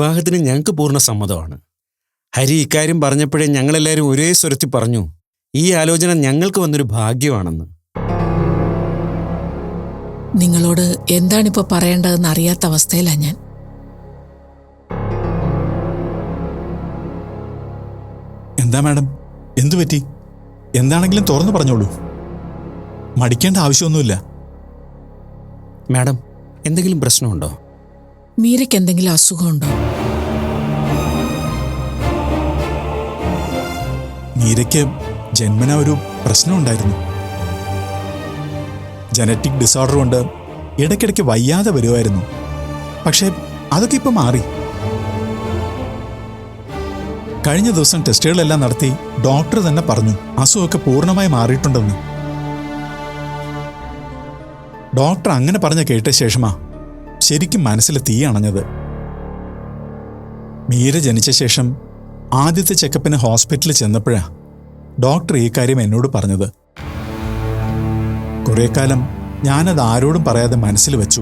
വിവാഹത്തിന് ഞങ്ങൾക്ക് പൂർണ സമ്മതമാണ്. ഹരി ഇക്കാര്യം പറഞ്ഞപ്പോഴേ ഞങ്ങളെല്ലാവരും ഒരേ സ്വരത്തിൽ പറഞ്ഞു ഈ ആലോചന ഞങ്ങൾക്ക് വന്നൊരു ഭാഗ്യമാണെന്ന്. നിങ്ങളോട് എന്താണിപ്പോ പറയേണ്ടതെന്ന് അറിയാത്ത അവസ്ഥയിലാണ് ഞാൻ. എന്താ മാഡം? എന്തു പറ്റി? എന്താണെങ്കിലും തുറന്നു പറഞ്ഞോളൂ. മടിക്കേണ്ട ആവശ്യമൊന്നുമില്ല. മാഡം എന്തെങ്കിലും പ്രശ്നമുണ്ടോ? മീരയ്ക്ക് എന്തെങ്കിലും അസുഖമുണ്ടോ? മീരയ്ക്ക് ജന്മന ഒരു പ്രശ്നമുണ്ടായിരുന്നു. ജനറ്റിക് ഡിസോർഡർ കൊണ്ട് ഇടയ്ക്കിടയ്ക്ക് വയ്യാതെ വരുമായിരുന്നു പക്ഷേ അതൊക്കെ ഇപ്പം മാറി. കഴിഞ്ഞ ദിവസം ടെസ്റ്റുകളെല്ലാം നടത്തി ഡോക്ടർ തന്നെ പറഞ്ഞു അസുഖമൊക്കെ പൂർണമായി മാറിയിട്ടുണ്ടെന്ന്. ഡോക്ടർ അങ്ങനെ പറഞ്ഞ കേട്ട ശേഷമാ ശരിക്കും മനസ്സിൽ തീ അണഞ്ഞത്. മീര ജനിച്ച ശേഷം ആദ്യത്തെ ചെക്കപ്പിന് ഹോസ്പിറ്റലിൽ ചെന്നപ്പോഴാ ഡോക്ടർ ഈ കാര്യം എന്നോട് പറഞ്ഞത്. കുറെ കാലം ഞാനത് ആരോടും പറയാതെ മനസ്സിൽ വെച്ചു.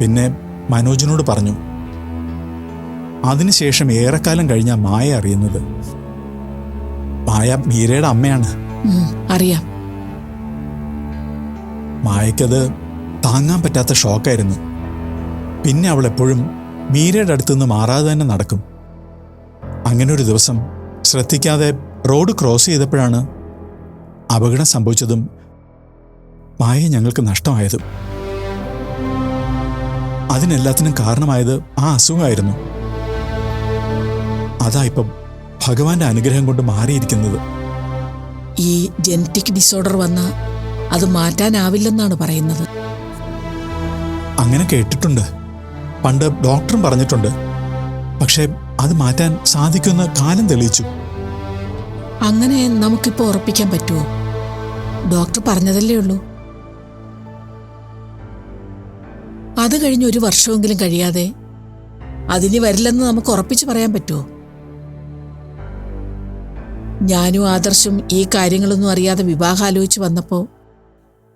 പിന്നെ മനോജിനോട് പറഞ്ഞു അതിനുശേഷം ഏറെക്കാലം കഴിഞ്ഞാ മായ അറിയുന്നത്. മായ മീരയുടെ അമ്മയാണ്. അറിയാം. മായക്കത് താങ്ങാൻ പറ്റാത്ത ഷോക്കായിരുന്നു. പിന്നെ അവൾ എപ്പോഴും മീരയുടെ അടുത്തുനിന്ന് മാറാതെ തന്നെ നടക്കും. അങ്ങനെ ഒരു ദിവസം ശ്രദ്ധിക്കാതെ റോഡ് ക്രോസ് ചെയ്തപ്പോഴാണ് അപകടം സംഭവിച്ചതും മായ ഞങ്ങൾക്ക് നഷ്ടമായതും. അതിനെല്ലാത്തിനും കാരണമായത് ആ അസുഖമായിരുന്നു. അതാ ഇപ്പം ഭഗവാന്റെ അനുഗ്രഹം കൊണ്ട് മാറിയിരിക്കുന്നത്. ഈ ജനറ്റിക് ഡിസോർഡർ വന്ന അത് മാറ്റാനാവില്ലെന്നാണ് പറയുന്നത്. അങ്ങനെ കേട്ടിട്ടുണ്ട്. പണ്ട് ഡോക്ടറും പറഞ്ഞിട്ടുണ്ട്. പക്ഷേ അത് മാറ്റാൻ സാധിക്കുന്ന കാലം തെളിയിച്ചു. അങ്ങനെ നമുക്കിപ്പോ ഉറപ്പിക്കാൻ പറ്റുമോ? ഡോക്ടർ പറഞ്ഞതല്ലേ ഉള്ളൂ. അത് കഴിഞ്ഞ് ഒരു വർഷമെങ്കിലും കഴിയാതെ അതിന് വരില്ലെന്ന് നമുക്ക് ഉറപ്പിച്ചു പറയാൻ പറ്റുമോ? ഞാനും ആദർശും ഈ കാര്യങ്ങളൊന്നും അറിയാതെ വിവാഹം ആലോചിച്ച് വന്നപ്പോൾ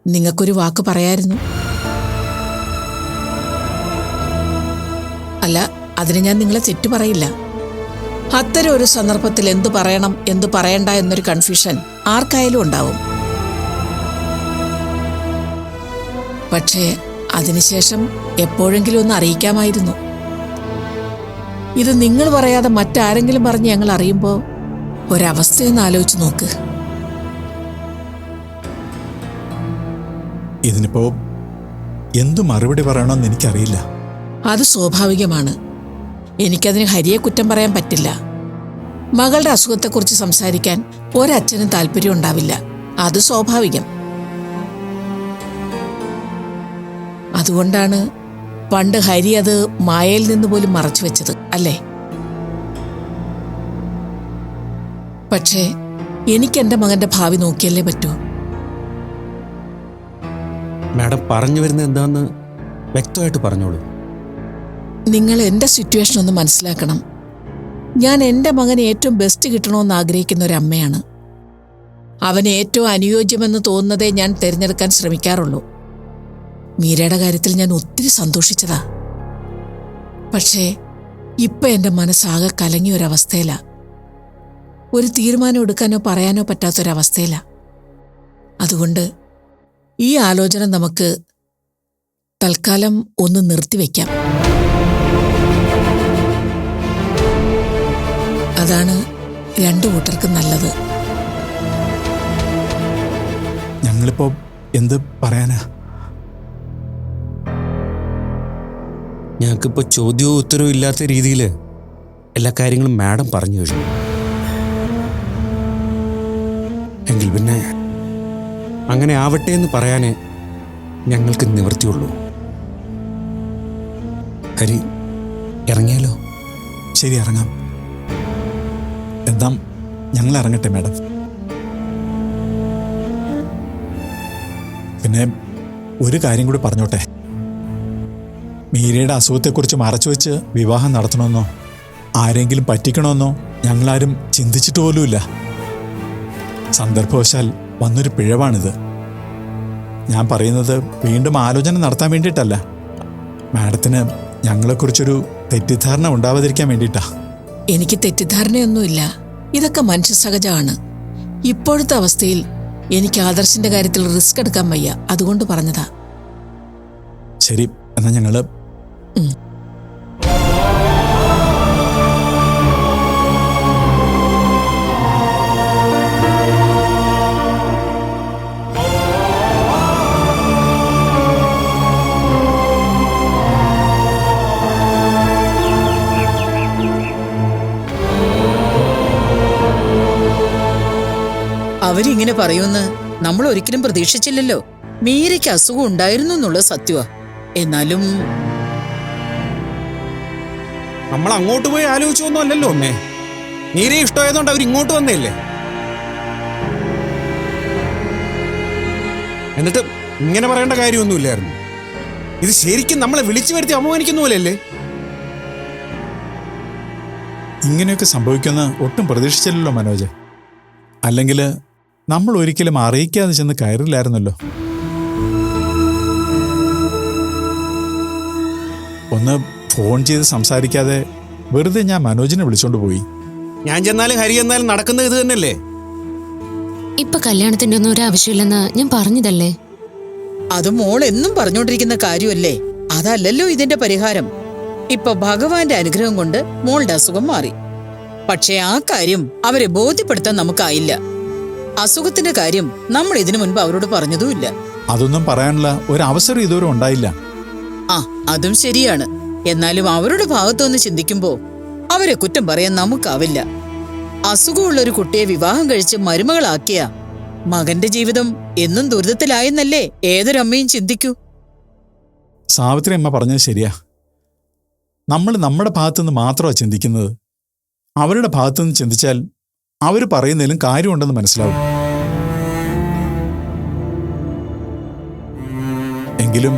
നിങ്ങൾക്കൊരു വാക്ക് പറയായിരുന്നു. അല്ല അതിന് ഞാൻ നിങ്ങളെ തെറ്റു പറയില്ല. അത്തരം ഒരു സന്ദർഭത്തിൽ എന്തു പറയണം എന്തു പറയണ്ട എന്നൊരു കൺഫ്യൂഷൻ ആർക്കായാലും ഉണ്ടാവും. പക്ഷേ അതിനുശേഷം എപ്പോഴെങ്കിലും ഒന്ന് അറിയിക്കാമായിരുന്നു. ഇത് നിങ്ങൾ പറയാതെ മറ്റാരെങ്കിലും പറഞ്ഞ് ഞങ്ങൾ അറിയുമ്പോൾ ഒരവസ്ഥയൊന്ന് ആലോചിച്ച് നോക്ക്. ഇതിനിപ്പോ എന്തു മറുപടി പറയണമെന്ന് എനിക്കറിയില്ല. അത് സ്വാഭാവികമാണ്. എനിക്കതിന് ഹരിയെ കുറ്റം പറയാൻ പറ്റില്ല. മകളുടെ അസുഖത്തെക്കുറിച്ച് സംസാരിക്കാൻ ഒരച്ഛനും താല്പര്യം ഉണ്ടാവില്ല. അത് സ്വാഭാവികം. അതുകൊണ്ടാണ് പണ്ട് ഹരി അത് മായയിൽ നിന്ന് പോലും മറച്ചു വെച്ചത് അല്ലേ? പക്ഷേ എനിക്ക് എന്റെ മകന്റെ ഭാവി നോക്കിയല്ലേ പറ്റൂ? മാഡം പറഞ്ഞു വരുന്നത് എന്താന്ന് വ്യക്തമായിട്ട് പറഞ്ഞോളൂ. നിങ്ങൾ എന്റെ സിറ്റുവേഷൻ ഒന്ന് മനസ്സിലാക്കണം. ഞാൻ എന്റെ മകന് ഏറ്റവും ബെസ്റ്റ് കിട്ടണമെന്ന് ആഗ്രഹിക്കുന്ന ഒരു അമ്മയാണ്. അവന് ഏറ്റവും അനുയോജ്യമെന്ന് തോന്നുന്നതേ ഞാൻ തിരഞ്ഞെടുക്കാൻ ശ്രമിക്കാറുള്ളൂ. മീരയുടെ കാര്യത്തിൽ ഞാൻ ഒത്തിരി സന്തോഷിച്ചതാ. പക്ഷേ ഇപ്പം എന്റെ മനസ്സാകെ കലങ്ങിയ ഒരവസ്ഥയിലാ ഒരു തീരുമാനം എടുക്കാനോ പറയാനോ പറ്റാത്തൊരവസ്ഥയിലാ അതുകൊണ്ട് ഈ ആലോചന നമുക്ക് തൽക്കാലം ഒന്ന് നിർത്തിവെക്കാം. അതാണ് രണ്ടു കൂട്ടർക്കും നല്ലത്. ഞങ്ങളിപ്പോ എന്ത് പറയാനാ? ഞങ്ങൾക്കിപ്പോൾ ചോദ്യവും ഉത്തരവും ഇല്ലാത്ത രീതിയിൽ എല്ലാ കാര്യങ്ങളും മാഡം പറഞ്ഞു കഴിഞ്ഞു. എങ്കിൽ പിന്നെ അങ്ങനെ ആവട്ടെ എന്ന് പറയാനേ ഞങ്ങൾക്ക് നിവർത്തിയുള്ളൂ ഹരി ഇറങ്ങിയാലോ? ശരി ഇറങ്ങാം. എന്താ? ഞങ്ങൾ ഇറങ്ങട്ടെ മാഡം. പിന്നെ ഒരു കാര്യം കൂടി പറഞ്ഞോട്ടെ. മീരയുടെ അസുഖത്തെക്കുറിച്ച് മറച്ചു വെച്ച് വിവാഹം നടത്തണമെന്നോ ആരെങ്കിലും പറ്റിക്കണമെന്നോ ഞങ്ങളാരും ചിന്തിച്ചിട്ട് പോലുമില്ല. സന്ദർഭവശാൽ വന്നൊരു പിഴവാണിത്. ഞാൻ പറയുന്നത് വീണ്ടും ആലോചന നടത്താൻ വേണ്ടിയിട്ടല്ല. മാഡത്തിന് ഞങ്ങളെക്കുറിച്ചൊരു തെറ്റിദ്ധാരണ ഉണ്ടാവാതിരിക്കാൻ വേണ്ടിയിട്ടാ. എനിക്ക് തെറ്റിദ്ധാരണയൊന്നുമില്ല. ഇതൊക്കെ മനുഷ്യ സഹജമാണ് ഇപ്പോഴത്തെ അവസ്ഥയിൽ എനിക്ക് ആദർശിന്റെ കാര്യത്തിൽ റിസ്ക് എടുക്കാൻ വയ്യ. അതുകൊണ്ട് പറഞ്ഞതാ. ശരി എന്നാ ഞങ്ങൾ അവരിങ്ങനെ പറയുമെന്ന് നമ്മൾ ഒരിക്കലും പ്രതീക്ഷിച്ചില്ലല്ലോ. മീരയ്ക്ക് അസുഖം ഉണ്ടായിരുന്നു എന്നുള്ള സത്യമാ എന്നാലും നമ്മൾ അങ്ങോട്ട് പോയി ആലോചിച്ചൊന്നും അല്ലല്ലോ അമ്മേ. നീരെ ഇഷ്ടമായതുകൊണ്ട് അവർ ഇങ്ങോട്ട് വന്നേല്ലേ? എന്നിട്ട് ഇങ്ങനെ പറയേണ്ട കാര്യമൊന്നുമില്ലായിരുന്നു. ഇത് ശരിക്കും നമ്മളെ വിളിച്ചു വരുത്തി അപമാനിക്കുന്ന പോലെയല്ലേ? ഇങ്ങനെയൊക്കെ സംഭവിക്കുന്ന ഒട്ടും പ്രതീക്ഷിച്ചില്ലല്ലോ മനോജ്. അല്ലെങ്കിൽ നമ്മൾ ഒരിക്കലും അറിയിക്കാതെ ചെന്ന് കയറില്ലായിരുന്നല്ലോ. ഒന്ന് ഫോൺ ചെയ്ത് സംസാരിക്കാതെ വെറുതെ ഞാൻ മനോജിനെ വിളിച്ചോണ്ട് പോയി. ഞാൻ ചെന്നാലും ഹരി എന്നാലും നടക്കുന്നത് ഇത് തന്നെയല്ലേ? ഇപ്പൊ കല്യാണത്തിന്റെ ഒന്നും ഒരു ആവശ്യമില്ലെന്ന് ഞാൻ പറഞ്ഞതല്ലേ? അത് മോൾ എന്നും പറഞ്ഞുകൊണ്ടിരിക്കുന്ന കാര്യമല്ലേ? അതല്ലല്ലോ ഇതിന്റെ പരിഹാരം. ഇപ്പൊ ഭഗവാന്റെ അനുഗ്രഹം കൊണ്ട് മോളുടെ അസുഖം മാറി. പക്ഷേ ആ കാര്യം അവരെ ബോധ്യപ്പെടുത്താൻ നമുക്കായില്ല. അസുഖത്തിന്റെ കാര്യം നമ്മൾ ഇതിനു മുൻപ് അവരോട് പറഞ്ഞതുമില്ല. അതൊന്നും പറയാനുള്ള ഒരു അവസരം ഇതുവരെ ഉണ്ടായില്ല. ആ അതും ശരിയാണ്. എന്നാലും അവരുടെ ഭാഗത്തുനിന്ന് ചിന്തിക്കുമ്പോ അവരെ കുറ്റം പറയാൻ നമുക്കാവില്ല. അസുഖമുള്ള ഒരു കുട്ടിയെ വിവാഹം കഴിച്ച് മരുമകളാക്കിയ മകന്റെ ജീവിതം എന്നും ദുരിതത്തിലായെന്നല്ലേ ഏതൊരമ്മയും ചിന്തിക്കൂ? സാവിത്രി അമ്മ പറഞ്ഞത് ശരിയാ. നമ്മൾ നമ്മുടെ ഭാഗത്തുനിന്ന് മാത്രമാണ് ചിന്തിക്കുന്നത്. അവരുടെ ഭാഗത്തുനിന്ന് ചിന്തിച്ചാൽ അവർ പറയുന്നതിലും കാര്യമുണ്ടെന്ന് മനസ്സിലാവും. എങ്കിലും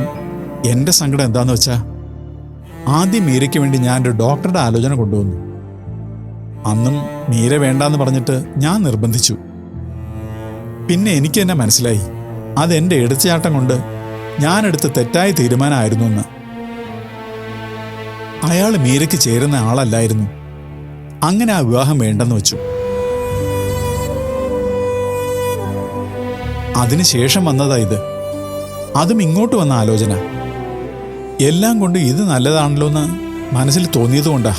എന്റെ സങ്കടം എന്താന്ന് വെച്ചാ ആദ്യം മീരയ്ക്ക് വേണ്ടി ഞാൻ ഒരു ഡോക്ടറുടെ ആലോചന കൊണ്ടുവന്നു. അന്നും മീര വേണ്ടാന്ന് പറഞ്ഞിട്ട് ഞാൻ നിർബന്ധിച്ചു. പിന്നെ എനിക്ക് തന്നെ മനസ്സിലായി അതെന്റെ എടുത്തുചാട്ടം കൊണ്ട് ഞാനെടുത്ത തെറ്റായ തീരുമാനമായിരുന്നു എന്ന് അയാൾ മീരയ്ക്ക് ചേരുന്ന ആളല്ലായിരുന്നു. അങ്ങനെ ആ വിവാഹം വേണ്ടെന്ന് വെച്ചു. അതിനുശേഷം വന്നതാ ഇത്. അതും ഇങ്ങോട്ട് വന്ന ആലോചന. എല്ലാം കൊണ്ട് ഇത് നല്ലതാണല്ലോ എന്ന് മനസ്സിൽ തോന്നിയതുകൊണ്ടാ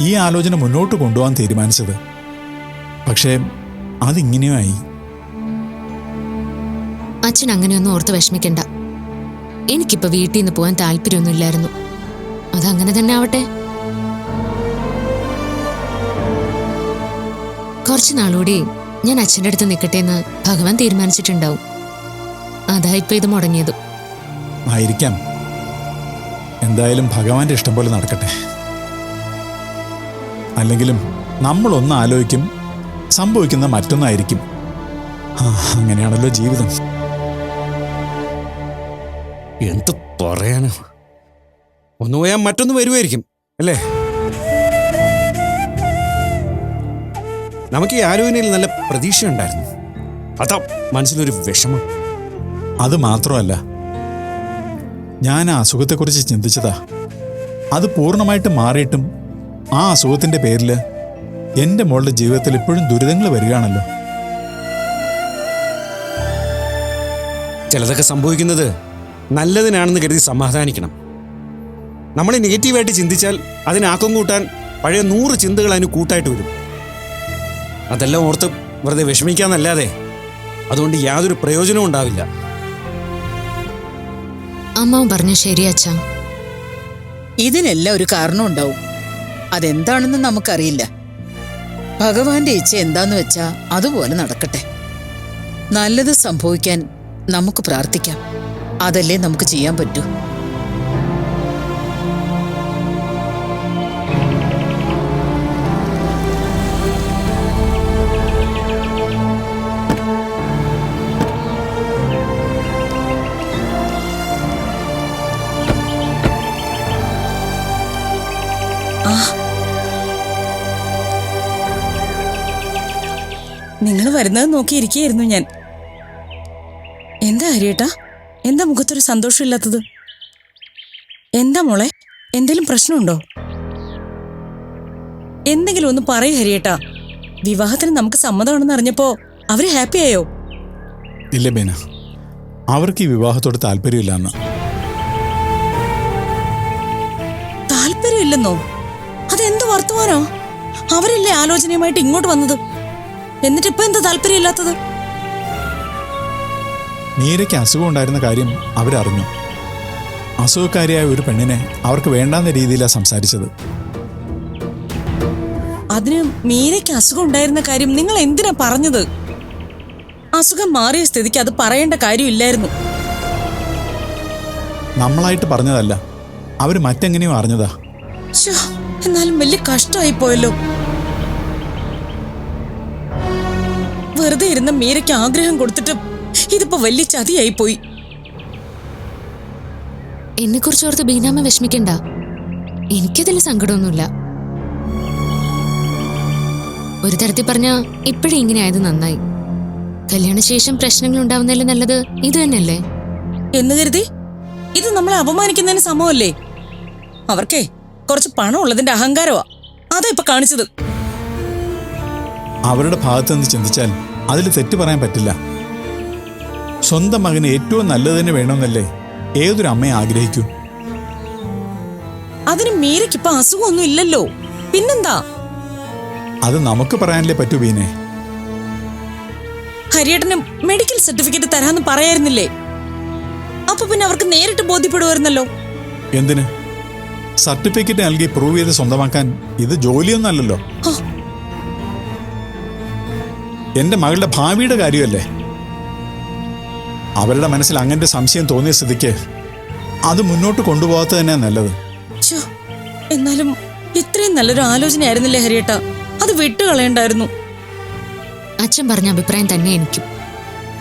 ഈ ആലോചന മുന്നോട്ട് കൊണ്ടുപോകാൻ തീരുമാനിച്ചത്. പക്ഷേ അതിങ്ങനെയായി അച്ഛൻ അങ്ങനെയൊന്നും ഓർത്ത് വിഷമിക്കണ്ട. എനിക്കിപ്പോ വീട്ടിൽ നിന്ന് പോകാൻ താല്പര്യമൊന്നുമില്ലായിരുന്നു. അതങ്ങനെ തന്നെ ആവട്ടെ. കുറച്ചു ഞാൻ അച്ഛന്റെ അടുത്ത് നിൽക്കട്ടെ എന്ന് ഭഗവാൻ തീരുമാനിച്ചിട്ടുണ്ടാവും. അതാ ഇപ്പൊ ഇത് മുടങ്ങിയത്. ആയിരിക്കാം. എന്തായാലും ഭഗവാന്റെ ഇഷ്ടം പോലെ നടക്കട്ടെ. അല്ലെങ്കിലും നമ്മളൊന്ന് ആലോചിക്കും സംഭവിക്കുന്ന മറ്റൊന്നായിരിക്കും. ആ അങ്ങനെയാണല്ലോ ജീവിതം. എന്ത് പറയാനോ? ഒന്ന് പോയാൽ മറ്റൊന്ന് വരുമായിരിക്കും അല്ലേ? നമുക്ക് ഈ ആലോചനയിൽ നല്ല പ്രതീക്ഷ ഉണ്ടായിരുന്നു അതാ മനസ്സിലൊരു വിഷമം. അത് മാത്രമല്ല ഞാൻ ആ അസുഖത്തെക്കുറിച്ച് ചിന്തിച്ചതാ. അത് പൂർണമായിട്ട് മാറിയിട്ടും ആ അസുഖത്തിന്റെ പേരിൽ എന്റെ മോളുടെ ജീവിതത്തിൽ ഇപ്പോഴും ദുരിതങ്ങൾ വരികയാണല്ലോ. ചിലതൊക്കെ സംഭവിക്കുന്നത് നല്ലതിനാണെന്ന് കരുതി സമാധാനിക്കണം. നമ്മൾ നെഗറ്റീവായിട്ട് ചിന്തിച്ചാൽ അതിനാക്കം കൂട്ടാൻ പഴയ നൂറ് ചിന്തകൾ അതിന് കൂട്ടായിട്ട് വരും. അതെല്ലാം ഓർത്ത് വെറുതെ വിഷമിക്കാന്നല്ലാതെ അതുകൊണ്ട് യാതൊരു പ്രയോജനവും ഉണ്ടാവില്ല. അമ്മ പറഞ്ഞു ശരി അച്ഛ. ഇതിനെല്ലാം ഒരു കാരണം ഉണ്ടാവും. അതെന്താണെന്ന് നമുക്കറിയില്ല. ഭഗവാന്റെ ഇച്ഛ എന്താന്ന് വെച്ചാ അതുപോലെ നടക്കട്ടെ. നല്ലത് സംഭവിക്കാൻ നമുക്ക് പ്രാർത്ഥിക്കാം. അതല്ലേ നമുക്ക് ചെയ്യാൻ പറ്റൂ. വരുന്നത് നോക്കിയിരിക്കുകയായിരുന്നു ഞാൻ. എന്താ ഹരിയേട്ടാ എന്താ മുഖത്തൊരു സന്തോഷമില്ലാത്തത്? എന്താ മോളെ? എന്തെങ്കിലും പ്രശ്നമുണ്ടോ? എന്തെങ്കിലും ഒന്ന് പറയൂ ഹരിയേട്ടാ. വിവാഹത്തിന് നമുക്ക് സമ്മതമാണെന്ന് അറിഞ്ഞപ്പോ അവർ ഹാപ്പിയായോ ഇല്ല ബേന. അവർക്ക് ഈ വിവാഹത്തോട് താല്പര്യമില്ലെന്ന്. താല്പര്യമില്ലെന്നോ? അതെന്ത് വർത്തമാനോ? അവരല്ലേ ആലോചനയുമായിട്ട് ഇങ്ങോട്ട് വന്നത്? എന്നിട്ട് ഇപ്പൊ എന്താ താല്പര്യമില്ലാത്തത്? മീരയ്ക്ക് അസുഖം ഉണ്ടായിരുന്ന കാര്യം അവരറിഞ്ഞു. അസുഖക്കാരിയായ ഒരു പെണ്ണിനെ അവർക്ക് വേണ്ടാന്ന രീതിയിലാണ് സംസാരിച്ചത്. അതിന് മീരയ്ക്ക് അസുഖം ഉണ്ടായിരുന്ന കാര്യം നിങ്ങൾ എന്തിനാ പറഞ്ഞത്? അസുഖം മാറിയ സ്ഥിതിക്ക് അത് പറയേണ്ട കാര്യമില്ലായിരുന്നു. നമ്മളായിട്ട് പറഞ്ഞതല്ല. അവർ മറ്റെങ്ങനെയോ അറിഞ്ഞതാ. എന്നാലും വലിയ കഷ്ടമായി പോയല്ലോ വെറുതെ ഇരുന്ന മീരയ്ക്ക് ആഗ്രഹം കൊടുത്തിട്ട് ഇതിപ്പോ വലിയ ചതിയായി പോയി എന്നെ കുറിച്ച് ഓർത്ത് ബീനാമ്മ വിഷമിക്കണ്ട. എനിക്കതിൽ സങ്കടമൊന്നുമില്ല. ഒരു തരത്തിൽ പറഞ്ഞ ഇപ്പോഴും ഇങ്ങനെ ആയത് നന്നായി. കല്യാണശേഷം പ്രശ്നങ്ങൾ ഉണ്ടാവുന്നതിലും നല്ലത്? ഇത് തന്നെയല്ലേ? എന്ന് കരുതി? ഇത് നമ്മളെ അപമാനിക്കുന്നതിന് സമയമല്ലേ അവർക്കേ കുറച്ച് പണം ഉള്ളതിന്റെ അഹങ്കാരമാ അതാ ഇപ്പൊ കാണിച്ചത്. അവരുടെ ഭാഗത്ത് നിന്ന് ചിന്തിച്ചാൽ അതിൽ തെറ്റ് പറയാൻ പറ്റില്ല. സ്വന്തം മകന് ഏറ്റവും നല്ലതിന് വേണമെന്നല്ലേ ഏതൊരു അമ്മയെ ആഗ്രഹിക്കൂ? അതിന് മീരയ്ക്ക് ഇപ്പൊ അസുഖമൊന്നും ഇല്ലല്ലോ. പിന്നെന്താ? അത് നമുക്ക് പറയാനല്ലേ പറ്റൂ ബീനെ. ഹരിയേട്ടന് മെഡിക്കൽ സർട്ടിഫിക്കറ്റ് തരാന്ന് പറയായിരുന്നില്ലേ? അപ്പൊ പിന്നെ അവർക്ക് നേരിട്ട് ബോധ്യപ്പെടുമായിരുന്നല്ലോ എന്തിന്? സർട്ടിഫിക്കറ്റ് നൽകി പ്രൂവ് ചെയ്ത് സ്വന്തമാക്കാൻ ഇത് ജോലിയൊന്നല്ലല്ലോ ഹോ, എന്റെ മകളുടെ ഭാവിയുടെ കാര്യമല്ലേ? അവരുടെ മനസ്സിൽ അങ്ങനെ സംശയം തോന്നിയ സ്ഥിതിക്ക് അത് മുന്നോട്ട് കൊണ്ടുപോകാത്ത തന്നെ നല്ലത്. എന്നാലും ഇത്രയും നല്ലൊരു ആലോചനയായിരുന്നില്ലേ ഹരിയേട്ട? അത് വിട്ടുകളയണ്ടായിരുന്നു. അച്ഛൻ പറഞ്ഞ അഭിപ്രായം തന്നെ എനിക്കും.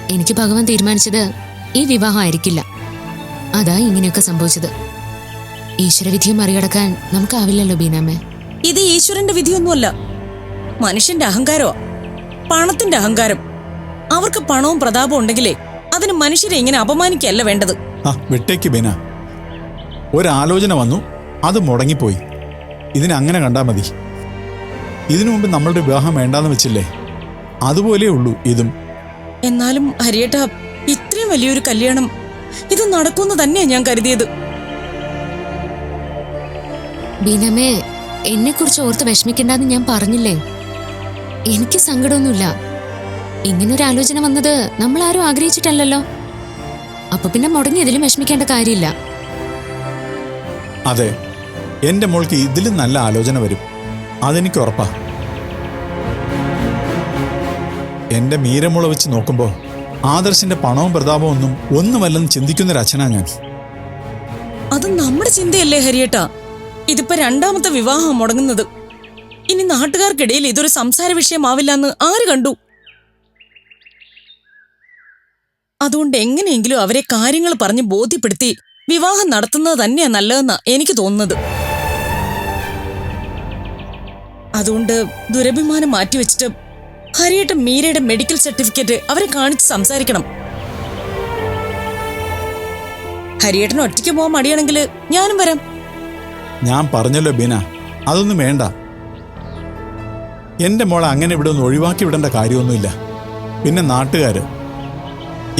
എനിക്ക് ഭഗവാൻ തീരുമാനിച്ചത് ഈ വിവാഹം ആയിരിക്കില്ല അതാ ഇങ്ങനെയൊക്കെ സംഭവിച്ചത്. ഈശ്വരവിധിയെ മറികടക്കാൻ നമുക്കാവില്ലല്ലോ ബീനാമേ ഇത് ഈശ്വരന്റെ വിധിയൊന്നുമല്ല. മനുഷ്യന്റെ അഹങ്കാരമാ. പണത്തിന്റെ അഹങ്കാരം. അവർക്ക് പണവും പ്രതാപവും ഉണ്ടെങ്കിലേ അതിന് മനുഷ്യരെ ഇങ്ങനെ അപമാനിക്കല്ല വേണ്ടത്. ആ വിട്ടേക്ക് ബീന. ഒരാലോചന വന്നു അത് മുടങ്ങിപ്പോയി. ഇതിനെ അങ്ങനെ കണ്ടാൽ മതി. ഇതിനു മുമ്പ് നമ്മളുടെ വിവാഹം വേണ്ടാന്ന് വെച്ചില്ലേ? അതുപോലെ ഉള്ളൂ ഇതും. എന്നാലും ഹരിയേട്ട ഇത്രയും വലിയൊരു കല്യാണം ഇത് നടക്കുമെന്ന് തന്നെയാ ഞാൻ കരുതിയത്. ബീനമേ എന്നെ കുറിച്ച് ഓർത്ത് വിഷമിക്കണ്ടെന്ന് ഞാൻ പറഞ്ഞില്ലേ? എനിക്ക് സങ്കടമൊന്നുമില്ല. ഇങ്ങനൊരു ആലോചന വന്നത് നമ്മൾ ആരും ആഗ്രഹിച്ചിട്ടല്ലല്ലോ. അപ്പൊ പിന്നെ മുടങ്ങിയതിലും വിഷമിക്കേണ്ട കാര്യമില്ല. അതെ എന്റെ മോൾക്ക് ഇതിലും നല്ല ആലോചന വരും. അതെനിക്ക് ഉറപ്പാ. എന്റെ മീരമുള വെച്ച് നോക്കുമ്പോൾ ആദർശിന്റെ പണവും പ്രതാപവും ഒന്നും ഒന്നുമല്ലെന്ന് ചിന്തിക്കുന്നൊരച്ഛനാ ഞാൻ. അത് നമ്മുടെ ചിന്തയല്ലേ ഹരിയേട്ട. ഇതിപ്പോ രണ്ടാമത്തെ വിവാഹം മുടങ്ങുന്നത്. ഇനി നാട്ടുകാർക്കിടയിൽ ഇതൊരു സംസാര വിഷയമാവില്ലെന്ന് ആര് കണ്ടു? അതുകൊണ്ട് എങ്ങനെയെങ്കിലും അവരെ കാര്യങ്ങൾ പറഞ്ഞ് ബോധ്യപ്പെടുത്തി വിവാഹം നടത്തുന്നത് തന്നെയാ നല്ലതെന്നാ എനിക്ക് തോന്നുന്നത്. അതുകൊണ്ട് ദുരഭിമാനം മാറ്റിവെച്ചിട്ട് ഹരിയേട്ട മീരയുടെ മെഡിക്കൽ സർട്ടിഫിക്കറ്റ് അവരെ കാണിച്ച് സംസാരിക്കണം. ഹരിയേട്ടൻ ഒറ്റയ്ക്ക് പോകാൻ മടിയാണെങ്കിൽ ഞാനും വരാം. ഞാൻ പറഞ്ഞല്ലോ ബീന അതൊന്നും വേണ്ട. എന്റെ മോളെ അങ്ങനെ ഇവിടെ ഒന്ന് ഒഴിവാക്കി വിടേണ്ട കാര്യമൊന്നുമില്ല. പിന്നെ നാട്ടുകാർ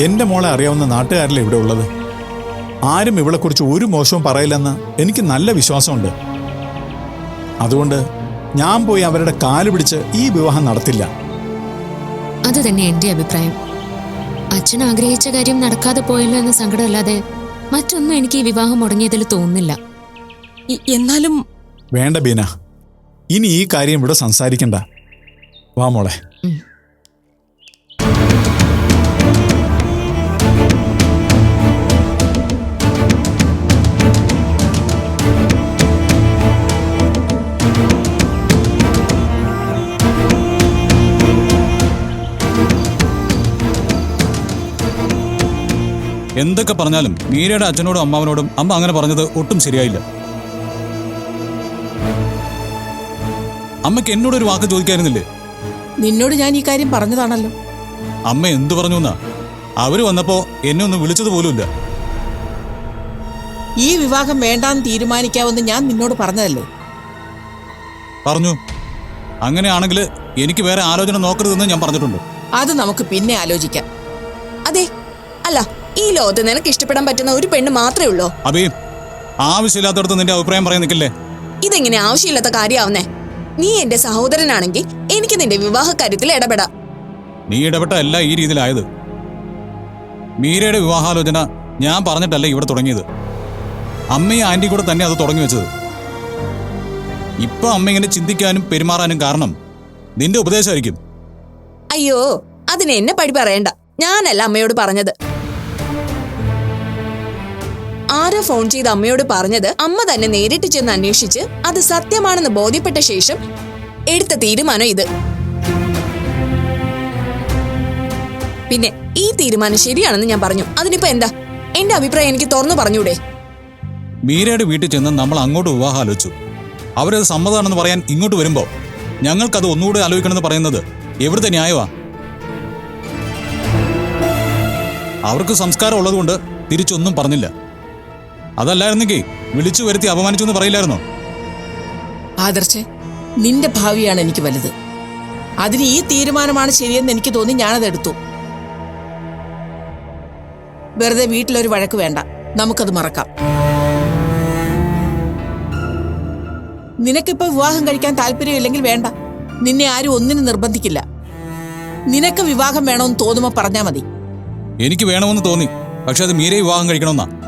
എന്റെ മോളെ അറിയാവുന്ന നാട്ടുകാരല്ലേ ഇവിടെ ഉള്ളത്? ആരും ഇവളെക്കുറിച്ച് ഒരു മോശവും പറയില്ലെന്ന് എനിക്ക് നല്ല വിശ്വാസമുണ്ട്. അതുകൊണ്ട് ഞാൻ പോയി അവരുടെ കാൽ പിടിച്ച് ഈ വിവാഹം നടത്തില്ല. അത് തന്നെ എന്റെ അഭിപ്രായം. അച്ഛൻ ആഗ്രഹിച്ച കാര്യം നടക്കാതെ പോയല്ലോ എന്ന സങ്കടമല്ലാതെ മറ്റൊന്നും എനിക്ക് ഈ വിവാഹം മുടങ്ങിയതിൽ തോന്നുന്നില്ല. എന്നാലും വേണ്ട ബീന. ഇനി ഈ കാര്യം ഇവിടെ സംസാരിക്കണ്ട. വാ മോളെ. എന്തൊക്കെ പറഞ്ഞാലും മീരയുടെ അച്ഛനോടും അമ്മാവനോടും അമ്മ അങ്ങനെ പറഞ്ഞത് ഒട്ടും ശരിയായില്ല. അമ്മയ്ക്ക് എന്നോടൊരു വാക്ക് ചോദിക്കായിരുന്നില്ലേ? നിന്നോട് ഞാൻ ഈ കാര്യം പറഞ്ഞതാണല്ലോ. അമ്മ എന്തു പറഞ്ഞു എന്നാ അവർ വന്നപ്പോ എന്നെ ഒന്ന് വിളിച്ചത് പോലുമില്ല ഈ വിവാഹം വേണ്ടാന്ന് തീരുമാനിക്കാമെന്ന് ഞാൻ നിന്നോട് പറഞ്ഞതല്ലേ? പറഞ്ഞു. അങ്ങനെയാണെങ്കിൽ എനിക്ക് വേറെ ആലോചന നോക്കരുതെന്ന് ഞാൻ പറഞ്ഞിട്ടുണ്ട്. അത് നമുക്ക് പിന്നെ ആലോചിക്കാം. അതെ. അല്ല ഈ ലോകത്ത് നിനക്ക് ഇഷ്ടപ്പെടാൻ പറ്റുന്ന ഒരു പെണ്ണ് മാത്രമേ ഉള്ളൂ? അബി ആവശ്യമില്ലാത്തടത്ത് നിന്റെ അഭിപ്രായം പറയാൻ നിൽക്കില്ലേ? ഇതെങ്ങനെ ആവശ്യമില്ലാത്ത കാര്യമാവുന്നേ? നീ എന്റെ സഹോദരനാണെങ്കിൽ എനിക്ക് നിന്റെ വിവാഹ കാര്യത്തിൽ ഇടപെടാം. നീ ഇടപെട്ട അല്ല ഈ രീതിയിലായത്. മീരയുടെ വിവാഹാലോചന ഞാൻ പറഞ്ഞിട്ടല്ല ഇവിടെ തുടങ്ങിയത്. അമ്മയും ആന്റി കൂടെ തന്നെ അത് തുടങ്ങി വെച്ചത്. ഇപ്പൊ അമ്മ ഇങ്ങനെ ചിന്തിക്കാനും പെരുമാറാനും കാരണം നിന്റെ ഉപദേശമായിരിക്കും. അയ്യോ അതിന് എന്നെ പടി പറയണ്ട. ഞാനല്ല അമ്മയോട് പറഞ്ഞത്. ആരാ ഫോൺ ചെയ്ത് അമ്മയോട് പറഞ്ഞത് അമ്മ തന്നെ നേരിട്ട് ചെന്ന് അന്വേഷിച്ച് അത് സത്യമാണെന്ന് ബോധ്യപ്പെട്ട ശേഷം എടുത്ത തീരുമാനം ഇത്. പിന്നെ ഈ തീരുമാനം ശരിയാണെന്ന് ഞാൻ പറഞ്ഞു. അതിനിപ്പോ എന്താ? എന്റെ അഭിപ്രായം എനിക്ക് തുറന്നു പറഞ്ഞൂടെ? മീരയുടെ വീട്ടിൽ ചെന്ന് നമ്മൾ അങ്ങോട്ട് വിവാഹം ആലോചിച്ചു അവരത് സമ്മതമാണെന്ന് പറയാൻ ഇങ്ങോട്ട് വരുമ്പോ ഞങ്ങൾക്കത് ഒന്നുകൂടെ ആലോചിക്കണമെന്ന് പറയുന്നത് എവിടുത്തെ ന്യായമാ? അവർക്ക് സംസ്കാരം ഉള്ളതുകൊണ്ട് തിരിച്ചൊന്നും പറഞ്ഞില്ല. അതല്ലായിരുന്നെങ്കിൽ വിളിച്ചു വരുത്തി അപമാനിച്ചു എന്ന് പറയില്ലായിരുന്നോ? ആദർശ് നിന്റെ ഭാവിയാണ് എനിക്ക് വലുത്. അതിന് ഈ തീരുമാനമാണ് ശരിയെന്ന് എനിക്ക് തോന്നി ഞാനത് എടുത്തു. വെറുതെ വീട്ടിലൊരു വഴക്ക് വേണ്ട. നമുക്കത് മറക്കാം. നിനക്കിപ്പോ വിവാഹം കഴിക്കാൻ താല്പര്യമില്ലെങ്കിൽ വേണ്ട. നിന്നെ ആരും ഒന്നിനും നിർബന്ധിക്കില്ല. നിനക്ക് വിവാഹം വേണമെന്ന് തോന്നുമ്പോ പറഞ്ഞാ മതി. എനിക്ക് വേണമെന്ന് തോന്നി. പക്ഷെ അത് മീരെ വിവാഹം കഴിക്കണമെന്നാ.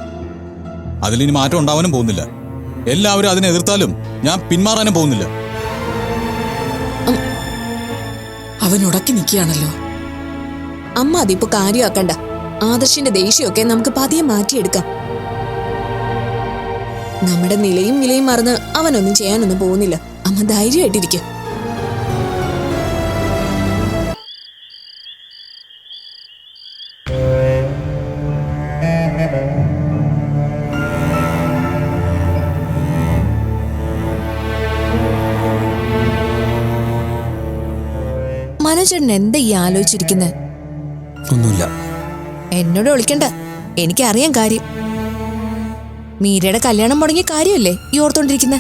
അതിലിനി മാറ്റം ഉണ്ടാവാനും പോകുന്നില്ല. എല്ലാവരും അതിനെ എതിർത്താലും ഞാൻ പിന്മാറാനും പോകുന്നില്ല. അവൻ ഉടക്കി നിൽക്കുകയാണല്ലോ. അമ്മ അതിപ്പോ കാര്യമാക്കണ്ട. ആദർശിന്റെ ദേഷ്യമൊക്കെ നമുക്ക് പതിയെ മാറ്റിയെടുക്കാം. നമ്മുടെ നിലയും നിലയും മറന്ന് അവനൊന്നും ചെയ്യാനൊന്നും പോകുന്നില്ല. അമ്മ ധൈര്യമായിട്ടിരിക്കും. മനോജേട്ടൻ എന്താ ഈ ആലോചിച്ചിരിക്കുന്നത് ഒന്നുമില്ല. എന്നോട് വിളിക്കണ്ട. എനിക്കറിയാം കാര്യം. മീരയുടെ കല്യാണം മുടങ്ങിയ കാര്യമല്ലേ ഈ ഓർത്തോണ്ടിരിക്കുന്ന?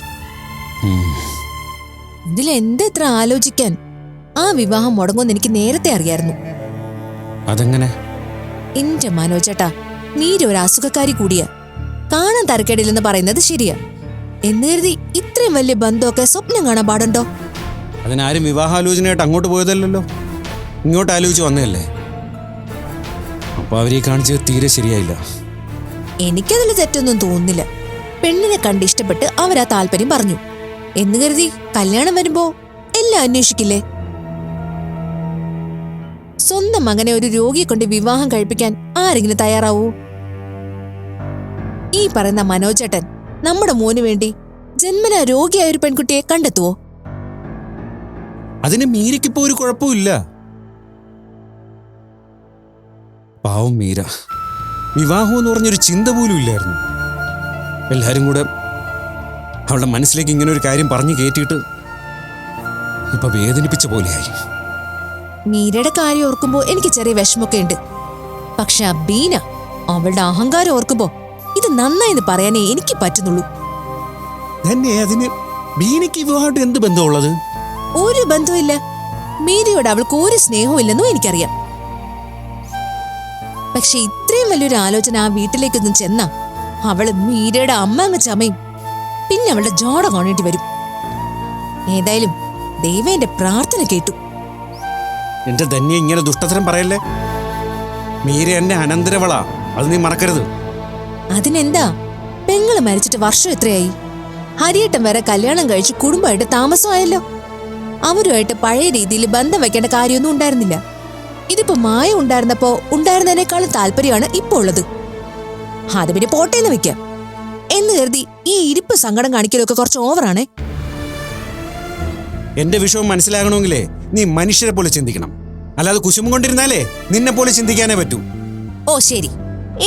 ഇതിൽ ഇതിലെന്താ ഇത്ര ആലോചിക്കാൻ? ആ വിവാഹം മുടങ്ങുമെന്ന് എനിക്ക് നേരത്തെ അറിയായിരുന്നു. അതെങ്ങനെ? എന്റെ മനോജേട്ടാ മീര ഒരു അസുഖക്കാരി കൂടിയാ. കാണാൻ തരക്കേടില്ലെന്ന് പറയുന്നത് ശരിയാ. എന്ന് കരുതി ഇത്രയും വലിയ ബന്ധമൊക്കെ സ്വപ്നം കാണാൻ പാടുണ്ടോ? അതിനാരും വിവാഹാലോചനയായിട്ട് അങ്ങോട്ട് പോയതല്ലല്ലോ. ഇങ്ങോട്ട് ആലോചിച്ച് വന്നതല്ലേ? അപ്പൊ അവരെ കാണിച്ചത് തീരെ ശരിയായില്ല. എനിക്കതിൽ തെറ്റൊന്നും തോന്നുന്നില്ല. പെണ്ണിനെ കണ്ട് ഇഷ്ടപ്പെട്ട് അവരാ താല്പര്യം പറഞ്ഞു. എന്ന് കരുതി കല്യാണം വരുമ്പോ എല്ലാം അന്വേഷിക്കില്ലേ? സ്വന്തം മകനെ ഒരു രോഗിയെ കൊണ്ട് വിവാഹം കഴിപ്പിക്കാൻ ആരെങ്കിലും തയ്യാറാവൂ? ഈ പറയുന്ന മനോജേട്ടൻ നമ്മുടെ മോന് വേണ്ടി ജന്മന രോഗിയായ ഒരു പെൺകുട്ടിയെ കണ്ടെത്തുവോ? അതിന് മീരയ്ക്കിപ്പോ ഒരു കുഴപ്പമില്ല പാവം മീര. വിവാഹം എന്ന് പറഞ്ഞൊരു ചിന്ത പോലും ഇല്ലായിരുന്നു. എല്ലാരും കൂടെ അവളുടെ മനസ്സിലേക്ക് ഇങ്ങനെ ഒരു കാര്യം പറഞ്ഞു കയറ്റിയിട്ട് ഇപ്പൊ വേദനിപ്പിച്ച പോലെയായി. മീരയുടെ കാര്യം ഓർക്കുമ്പോ എനിക്ക് ചെറിയ വിഷമൊക്കെ ഉണ്ട്. പക്ഷെ ബീന അവളുടെ അഹങ്കാരം ഓർക്കുമ്പോ ഇത് നന്നായെന്ന് പറയാനേ എനിക്ക് പറ്റുന്നുള്ളൂ. തന്നെ അതിന് ബീനയ്ക്ക് വിവാഹമായിട്ട് എന്ത് ബന്ധമുള്ളത് ഒരു ബന്ധവുമില്ല. മീരയോട് അവൾക്ക് ഒരു സ്നേഹവും ഇല്ലെന്നും എനിക്കറിയാം. പക്ഷെ ഇത്രയും വലിയൊരു ആലോചന ആ വീട്ടിലേക്കൊന്നും ചെന്ന അവൾ മീരയുടെ അമ്മ അങ്ങ് ചമയും പിന്നെ അവളുടെ ജോട കാണേണ്ടി വരും. ഏതായാലും ദൈവന്റെ പ്രാർത്ഥന കേട്ടു. എന്റെ ധന്യ ഇങ്ങനെ ദുഷ്ടത്തരം പറയല്ലേ? മീര എന്റെ അനന്തരവളാ. അത് നീ മറക്കരുത്. അതിനെന്താ? പെങ്ങൾ മരിച്ചിട്ട് വർഷം എത്രയായി? ഹരിയേട്ടൻ വരെ കല്യാണം കഴിച്ച് കുടുംബമായിട്ട് താമസമായല്ലോ. അവരുമായിട്ട് പഴയ രീതിയിൽ ബന്ധം വെക്കേണ്ട കാര്യമൊന്നും ഉണ്ടായിരുന്നില്ല. ഇതിപ്പോ മായ ഉണ്ടായിരുന്നപ്പോ ഉണ്ടായിരുന്നതിനേക്കാളും താല്പര്യമാണ് ഇപ്പോൾ ഉള്ളത്. അത് പിന്നെ പോട്ടേന്ന് വെക്കാം. എന്ന് കരുതി ഈ ഇരിപ്പ് സങ്കടം കാണിക്കലൊക്കെ കുറച്ച് ഓവറാണേ എന്റെ വിഷയം മനസ്സിലാകണമെങ്കിലേ നീ മനുഷ്യരെ പോലെ ചിന്തിക്കണം. അല്ലാതെ കുശും കൊണ്ടിരുന്നാലേ നിന്നെ പോലെ ചിന്തിക്കാനേ പറ്റൂ. ഓ ശരി.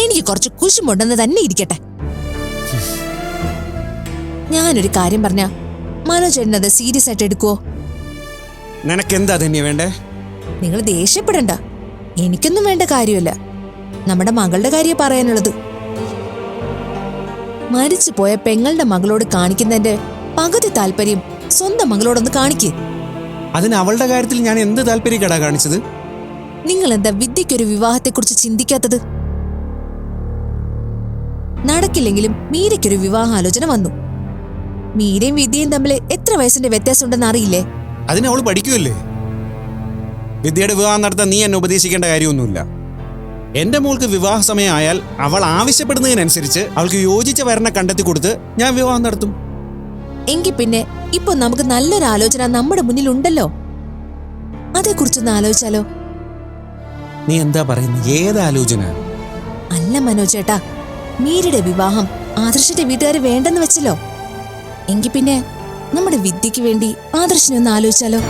എനിക്ക് കുറച്ച് കുശുമുണ്ടെന്ന് തന്നെ ഇരിക്കട്ടെ. ഞാനൊരു കാര്യം പറഞ്ഞ മനോജ് എന്നത് സീരിയസ് ആയിട്ട് എടുക്കുവോ? നിനക്കെന്താ ധന്യ വേണ്ടേ? നിങ്ങൾ ദേഷ്യപ്പെടണ്ട. എനിക്കൊന്നും വേണ്ട കാര്യമല്ല. നമ്മുടെ മകളുടെ കാര്യം പറയാനുള്ളത്. മരിച്ചു പോയ പെങ്ങളുടെ മകളോട് കാണിക്കുന്നതിന്റെ പകുതി താല്പര്യം സ്വന്തം മകളോടൊന്ന് കാണിക്കേ. അതിന് അവളുടെ കാര്യത്തിൽ ഞാൻ എന്ത് താല്പര്യക്കടാ കാണിച്ചത്? നിങ്ങൾ എന്താ വിദ്യയ്ക്കൊരു വിവാഹത്തെക്കുറിച്ച് ചിന്തിക്കാത്തത്? നടക്കില്ലെങ്കിലും മീരയ്ക്കൊരു വിവാഹാലോചന വന്നു. മീരയും വിദ്യയും തമ്മിൽ എത്ര വയസ്സിന്റെ വ്യത്യാസം ഉണ്ടെന്ന് അറിയില്ലേ? അതിന് അവൾ പഠിക്കുമല്ലേ വിദ്യയുടെ വിവാഹം നടത്താൻ നീ എന്നെ ഉപദേശിക്കേണ്ട കാര്യമൊന്നുമില്ല. എന്റെ മോൾക്ക് വിവാഹ സമയമായാൽ അവൾ ആവശ്യപ്പെടുന്നതിനനുസരിച്ച് അവൾക്ക് യോജിച്ച വരണ കണ്ടെത്തി കൊടുത്ത് ഞാൻ വിവാഹം നടത്തും. എങ്കിൽ പിന്നെ ഇപ്പൊ നമുക്ക് നല്ലൊരു ആലോചന നമ്മുടെ മുന്നിൽ ഉണ്ടല്ലോ അതേക്കുറിച്ചൊന്ന് ആലോചിച്ചാലോ? നീ എന്താ പറയുന്നത്? ഏത് ആലോചന? അല്ല മനോജേട്ടാ മീരയുടെ വിവാഹം ആദർശിന്റെ വീട്ടുകാർ വേണ്ടെന്ന് വെച്ചല്ലോ. എങ്കിൽ പിന്നെ നമ്മുടെ വിദ്യയ്ക്ക് വേണ്ടി ആദർശനെ ആലോചിച്ചാലോ?